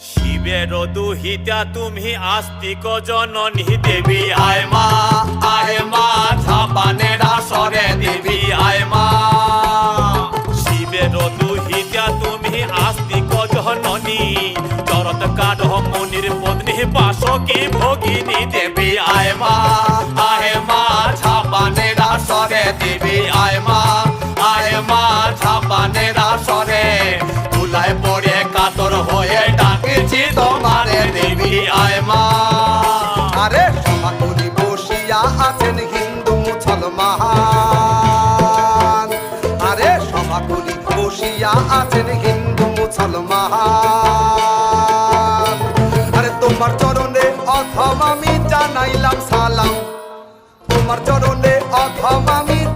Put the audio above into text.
শিবের দুহিতা তুমি আস্তিক জননী দেবী, আয় মা আয় মা, ঝাপানের আসরে দেবী, আয় মা। শিবের দুহিতা তুমি আস্তিক জননী, চরত কাঠ মনির পত্নী বাসকি ভগিনী দেবী, আয় মা আয় মা, ঝাপানের আসরে দেবী, আয় মা। আয় মা। আরে সভা করি বসিয়া আছেন হিন্দু মুসলমান। আরে সভা করি বসিয়া আছেন হিন্দু মুসলমান। আরে, তোমার চরণে অথম আমি জানাইলাম সালাম। তোমার চরণে অথম আমি